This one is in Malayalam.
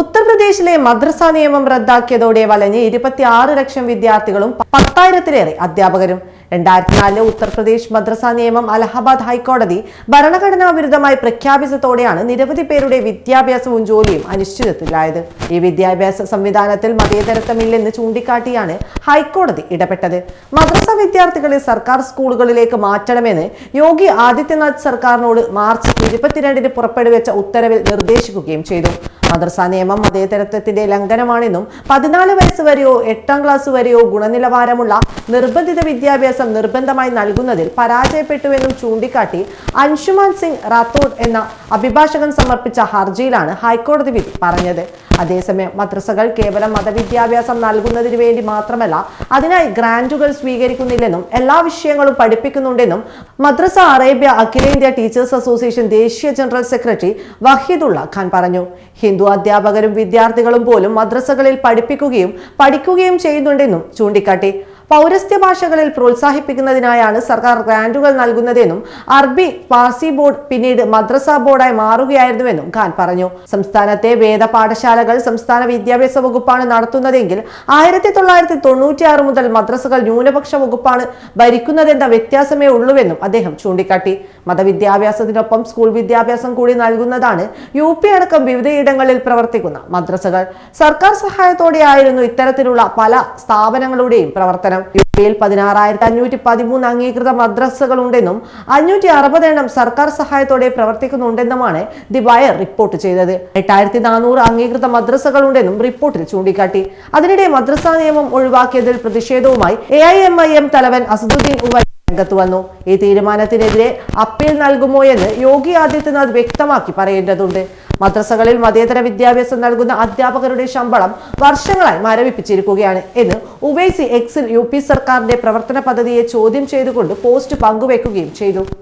ഉത്തർപ്രദേശിലെ മദ്രസ നിയമം റദ്ദാക്കിയതോടെ വലഞ്ഞ് ഇരുപത്തിയാറ് ലക്ഷം വിദ്യാർത്ഥികളും പത്തായിരത്തിലേറെ അധ്യാപകരും. രണ്ടായിരത്തി നാലിലെ ഉത്തർപ്രദേശ് മദ്രസ നിയമം അലഹബാദ് ഹൈക്കോടതി ഭരണഘടനാ വിരുദ്ധമായി പ്രഖ്യാപിച്ചതോടെയാണ് നിരവധി പേരുടെ വിദ്യാഭ്യാസവും ജോലിയും അനിശ്ചിതത്തിലായത്. ഈ വിദ്യാഭ്യാസ സംവിധാനത്തിൽ മതേതരത്വമില്ലെന്ന് ചൂണ്ടിക്കാട്ടിയാണ് ഹൈക്കോടതി ഇടപെട്ടത്. മദ്രസ വിദ്യാർത്ഥികളെ സർക്കാർ സ്കൂളുകളിലേക്ക് മാറ്റണമെന്ന് യോഗി ആദിത്യനാഥ് സർക്കാരിനോട് മാർച്ച് ഇരുപത്തിരണ്ടിന് പുറപ്പെടുവിച്ച ഉത്തരവിൽ നിർദ്ദേശിക്കുകയും ചെയ്തു. മദ്രസ നിയമം മതേതരത്വത്തിന്റെ ലംഘനമാണെന്നും പതിനാല് വയസ്സ് വരെയോ എട്ടാം ക്ലാസ് വരെയോ ഗുണനിലവാരമുള്ള നിർബന്ധിത വിദ്യാഭ്യാസം നിർബന്ധമായി നൽകുന്നതിൽ പരാജയപ്പെട്ടുവെന്നും ചൂണ്ടിക്കാട്ടി അൻഷുമാൻ സിംഗ് റാത്തോഡ് എന്ന അഭിഭാഷകൻ സമർപ്പിച്ച ഹർജിയിലാണ് ഹൈക്കോടതി വിധി പറഞ്ഞത്. അതേസമയം മദ്രസകൾ കേവലം മതവിദ്യാഭ്യാസം നൽകുന്നതിന് വേണ്ടി മാത്രമല്ല അതിനായി ഗ്രാന്റുകൾ സ്വീകരിക്കുന്നില്ലെന്നും എല്ലാ വിഷയങ്ങളും പഠിപ്പിക്കുന്നുണ്ടെന്നും മദ്രസ അറേബ്യ അഖിലേന്ത്യാ ടീച്ചേഴ്സ് അസോസിയേഷൻ ദേശീയ ജനറൽ സെക്രട്ടറി വഹീദുള്ള ഖാൻ പറഞ്ഞു. ഹിന്ദു അധ്യാപകരും വിദ്യാർത്ഥികളും പോലും മദ്രസകളിൽ പഠിപ്പിക്കുകയും പഠിക്കുകയും ചെയ്യുന്നുണ്ടെന്നും ചൂണ്ടിക്കാട്ടി. പൗരസ്ത്യ ഭാഷകളിൽ പ്രോത്സാഹിപ്പിക്കുന്നതിനായാണ് സർക്കാർ ഗ്രാന്റുകൾ നൽകുന്നതെന്നും അറബി പാർസി ബോർഡ് പിന്നീട് മദ്രസ ബോർഡായി മാറുകയായിരുന്നുവെന്നും ഖാൻ പറഞ്ഞു. സംസ്ഥാനത്തെ വേദ പാഠശാലകൾ സംസ്ഥാന വിദ്യാഭ്യാസ വകുപ്പാണ് നടത്തുന്നതെങ്കിൽ ആയിരത്തി തൊള്ളായിരത്തി തൊണ്ണൂറ്റിയാറ് മുതൽ മദ്രസകൾ ന്യൂനപക്ഷ വകുപ്പാണ് ഭരിക്കുന്നതെന്ന വ്യത്യാസമേ ഉള്ളൂവെന്നും അദ്ദേഹം ചൂണ്ടിക്കാട്ടി. മതവിദ്യാഭ്യാസത്തിനൊപ്പം സ്കൂൾ വിദ്യാഭ്യാസം കൂടി നൽകുന്നതാണ് യു പി അടക്കം വിവിധയിടങ്ങളിൽ പ്രവർത്തിക്കുന്ന മദ്രസകൾ. സർക്കാർ സഹായത്തോടെയായിരുന്നു ഇത്തരത്തിലുള്ള പല സ്ഥാപനങ്ങളുടെയും പ്രവർത്തനം യു പിയിൽ പതിനാറായിരത്തി അഞ്ഞൂറ്റി പതിമൂന്ന് അംഗീകൃത മദ്രസകൾ ഉണ്ടെന്നും അഞ്ഞൂറ്റി അറുപത് എണ്ണം സർക്കാർ സഹായത്തോടെ പ്രവർത്തിക്കുന്നുണ്ടെന്നുമാണ് ദി വയർ റിപ്പോർട്ട് ചെയ്തത്. എട്ടായിരത്തി നാനൂറ് അംഗീകൃത മദ്രസകൾ ഉണ്ടെന്നും റിപ്പോർട്ടിൽ ചൂണ്ടിക്കാട്ടി. അതിനിടെ മദ്രസാ നിയമം ഒഴിവാക്കിയതിൽ പ്രതിഷേധവുമായി A I M I M തലവൻ അസദുദ്ദീൻ രംഗത്ത് വന്നു. ഈ തീരുമാനത്തിനെതിരെ അപ്പീൽ നൽകുമോ എന്ന് യോഗി ആദിത്യനാഥ് വ്യക്തമാക്കി പറയേണ്ടതുണ്ട്. മദ്രസകളിൽ മതേതര വിദ്യാഭ്യാസം നൽകുന്ന അധ്യാപകരുടെ ശമ്പളം വർഷങ്ങളായി മരവിപ്പിച്ചിരിക്കുകയാണ് എന്ന് ഉവൈസി എക്സിൽ യു സർക്കാരിന്റെ പ്രവർത്തന പദ്ധതിയെ ചോദ്യം ചെയ്തുകൊണ്ട് പോസ്റ്റ് പങ്കുവെക്കുകയും ചെയ്തു.